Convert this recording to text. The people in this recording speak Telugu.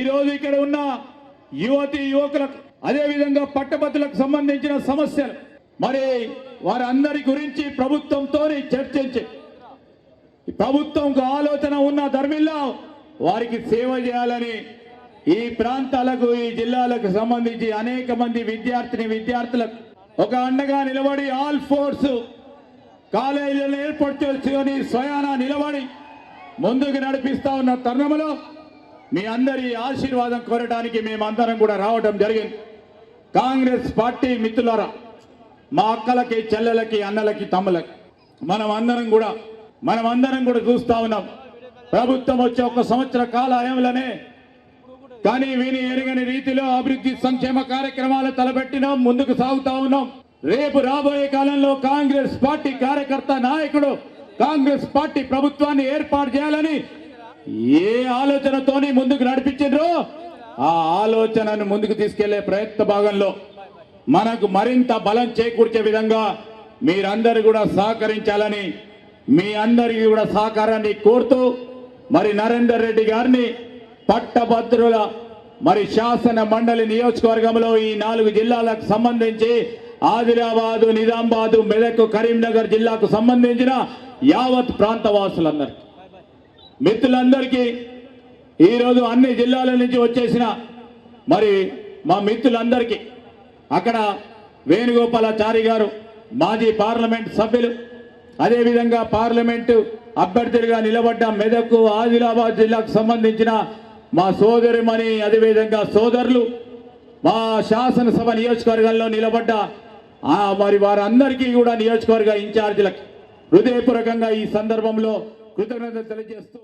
ఈరోజు ఇక్కడ ఉన్న యువతి యువకులకు అదే విధంగా పట్టభద్రులకు సంబంధించిన సమస్యలు. మరి వారందరి గురించి ప్రభుత్వంతో చర్చించి ప్రభుత్వంకు ఆలోచన ఉన్న ధర్మిల్లో వారికి సేవ చేయాలని ఈ ప్రాంతాలకు ఈ జిల్లాలకు సంబంధించి అనేక మంది విద్యార్థిని విద్యార్థులకు ఒక అండగా నిలబడి ఆల్ ఫోర్స్ కాలేజీలను ఏర్పాటు చేసుకొని స్వయాన నిలబడి ముందుకు నడిపిస్తా ఉన్న తరుణంలో మీ అందరి ఆశీర్వాదం కోరడానికి మేమందరం కూడా రావడం జరిగింది. కాంగ్రెస్ పార్టీ మిత్రులారా మా అక్కలకి చెల్లెలకి అన్నలకి తమ్ములకి మనం అందరం కూడా మనం అందరం కూడా చూస్తా ఉన్నాం. ప్రభుత్వం వచ్చే ఒక సంవత్సర కాలయంలోనే కానీ విని ఎరగని రీతిలో అభివృద్ధి సంక్షేమ కార్యక్రమాలు తలపెట్టినాం ముందుకు సాగుతా ఉన్నాం. రేపు రాబోయే కాలంలో కాంగ్రెస్ పార్టీ కార్యకర్త నాయకుడు కాంగ్రెస్ పార్టీ ప్రభుత్వాన్ని ఏర్పాటు చేయాలని ఏ ఆలోచనతోని ముందుకు నడిపించారో ఆ ఆలోచనను ముందుకు తీసుకెళ్ళే ప్రయత్న భాగంలో మనకు మరింత బలం చేకూర్చే విధంగా మీరందరూ కూడా సహకరించాలని మీ అందరికీ కూడా సహకారాన్ని కోరుతూ మరి నరేందర్ రెడ్డి గారిని పట్టభద్రుల మరి శాసన మండలి నియోజకవర్గంలో ఈ నాలుగు జిల్లాలకు సంబంధించి ఆదిలాబాదు నిజామాబాదు మెదక్ కరీంనగర్ జిల్లాకు సంబంధించిన యావత్ ప్రాంత వాసులందరికీ మిత్రులందరికీ ఈరోజు అన్ని జిల్లాల నుంచి వచ్చేసిన మరి మా మిత్రులందరికీ అక్కడ వేణుగోపాలాచారి గారు మాజీ పార్లమెంట్ సభ్యులు అదేవిధంగా పార్లమెంటు అభ్యర్థులుగా నిలబడ్డ మెదక్ ఆదిలాబాద్ జిల్లాకు సంబంధించిన మా సోదరిమణి అదేవిధంగా సోదరులు మా శాసనసభ నియోజకవర్గంలో నిలబడ్డ మరి వారందరికీ కూడా నియోజకవర్గ ఇన్ఛార్జీలకు హృదయపూర్వకంగా ఈ సందర్భంలో కృతజ్ఞతలు తెలియజేస్తూ